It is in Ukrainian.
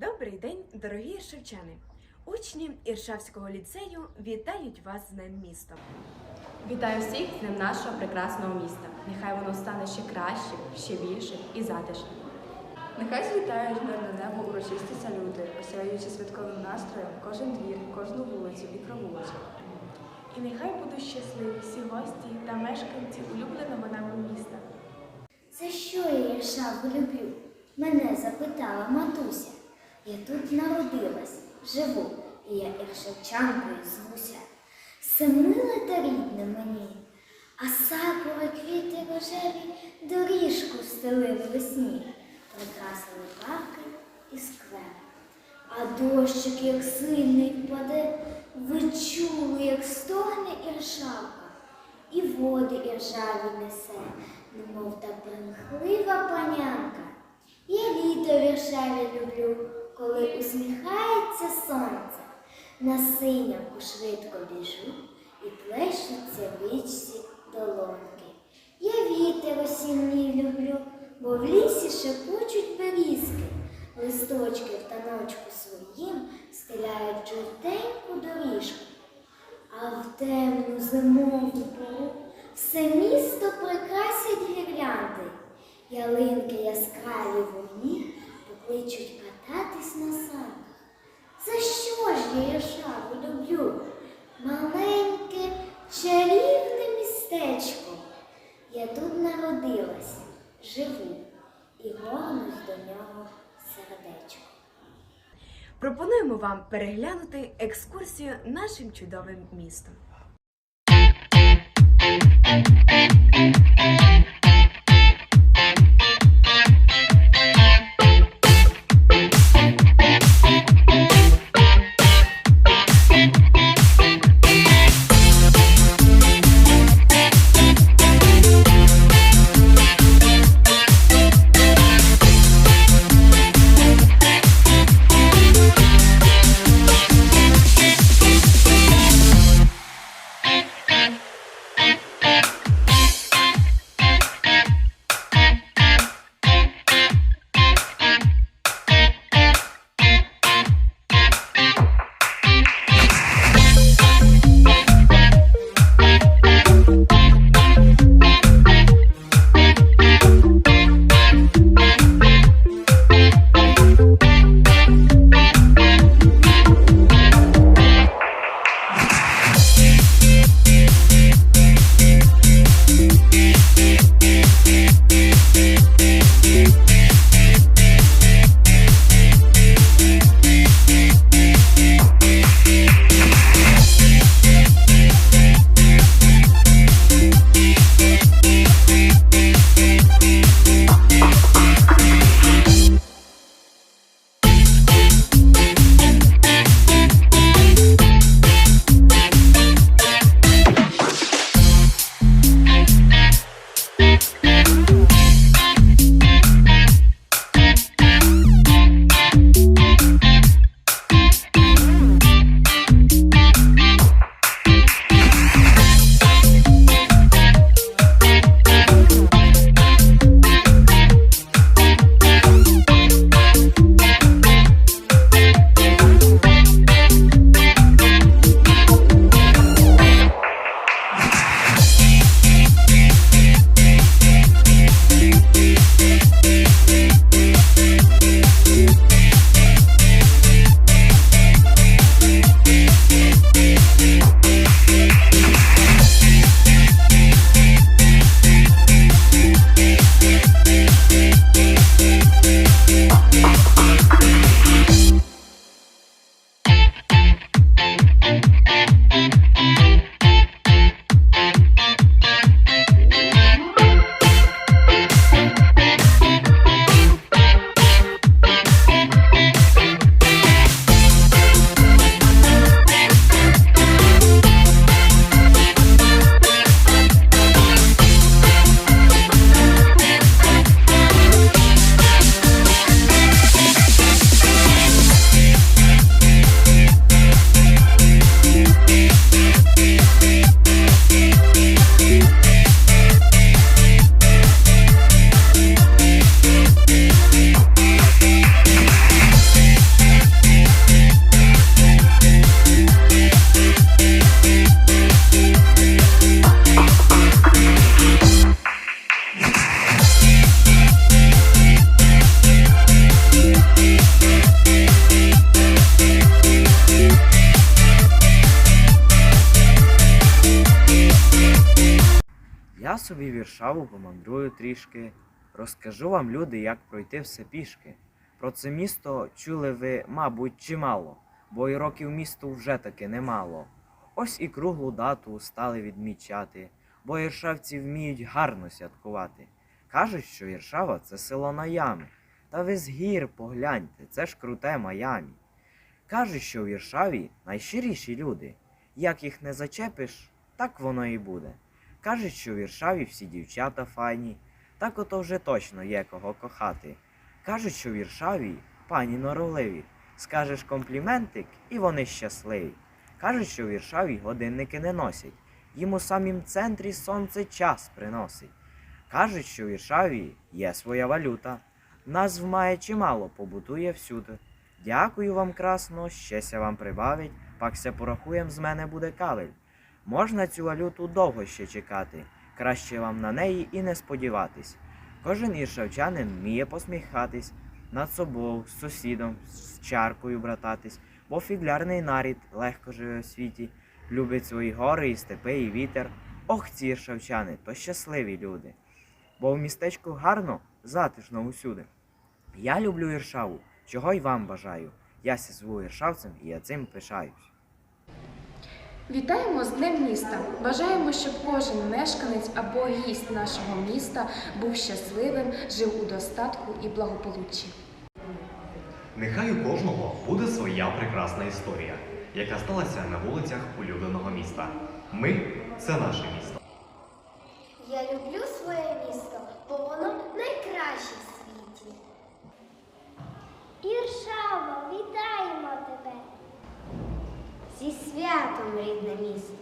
Добрий день, дорогі шевчани! Учні Іршавського ліцею вітають вас з Днем міста. Вітаю всіх з Днем нашого прекрасного міста. Нехай воно стане ще кращим, ще більшим і затишним. Нехай злітають мирне небо урочисті салюти, осяюючи святковим настроєм кожен двір, кожну вулицю і провулицю. І нехай будуть щасливі всі гості та мешканці улюбленого нами міста. За що я Іршаву люблю? Мене запитала матуся. Я тут народилась, живу, і я іршавчанкою звуся. Все миле та рідне мені, а сакури квіти рожеві доріжку стелили весні, прикрасили парки і сквер. А дощик, як сильний впаде, ви чули, як стогне іршавка, і води іржаві несе, немов та примхлива панянка. Я літо в люблю, коли усміхається сонце. На синявку швидко біжу і плещуться в річці долоньки. Я вітер осінній люблю, бо в лісі шепочуть берізки, листочки в таночку своїм стеляють жовтеньку доріжку. А в темну зимову пору все місто прикрасять гірлянди. Ялинки яскраві вогні покличуть кататись на санках. За що ж я Іршаву люблю? Маленьке чарівне містечко. Я тут народилась, живу і горнусь до нього сердечко. Пропонуємо вам переглянути екскурсію нашим чудовим містом. Собі віршаву помандрую трішки. Розкажу вам, люди, як пройти все пішки. Про це місто чули ви, мабуть, чимало, бо й років місту вже таки немало. Ось і круглу дату стали відмічати, бо іршавці вміють гарно святкувати. Кажуть, що Іршава це село на ями. Та ви з гір погляньте, це ж круте Майамі. Кажуть, що в Іршаві найщиріші люди. Як їх не зачепиш, так воно і буде. Кажуть, що в Іршаві всі дівчата файні, так ото вже точно є кого кохати. Кажуть, що в Іршаві пані норовливі, скажеш компліментик, і вони щасливі. Кажуть, що в Іршаві годинники не носять, їм у самім центрі сонце час приносить. Кажуть, що в Іршаві є своя валюта, назв має чимало, побутує всюди. Дякую вам красно, щеся вам прибавить, пакся порахуєм з мене буде кавель. Можна цю валюту довго ще чекати, краще вам на неї і не сподіватись. Кожен іршавчанин вміє посміхатись над собою, з сусідом, з чаркою брататись, бо фіглярний нарід легко живе в світі, любить свої гори і степи, і вітер. Ох, ці іршавчани, то щасливі люди. Бо в містечку гарно, затишно усюди. Я люблю Іршаву, чого й вам бажаю. Я ся зву іршавцем і я цим пишаюсь. Вітаємо з Днем міста! Бажаємо, щоб кожен мешканець або гість нашого міста був щасливим, жив у достатку і благополуччі. Нехай у кожного буде своя прекрасна історія, яка сталася на вулицях улюбленого міста. Ми це наше місто. Я люблю своє місто, бо воно найкраще в світі. Іршава, вітаємо тебе! Зі святом, рідне місто!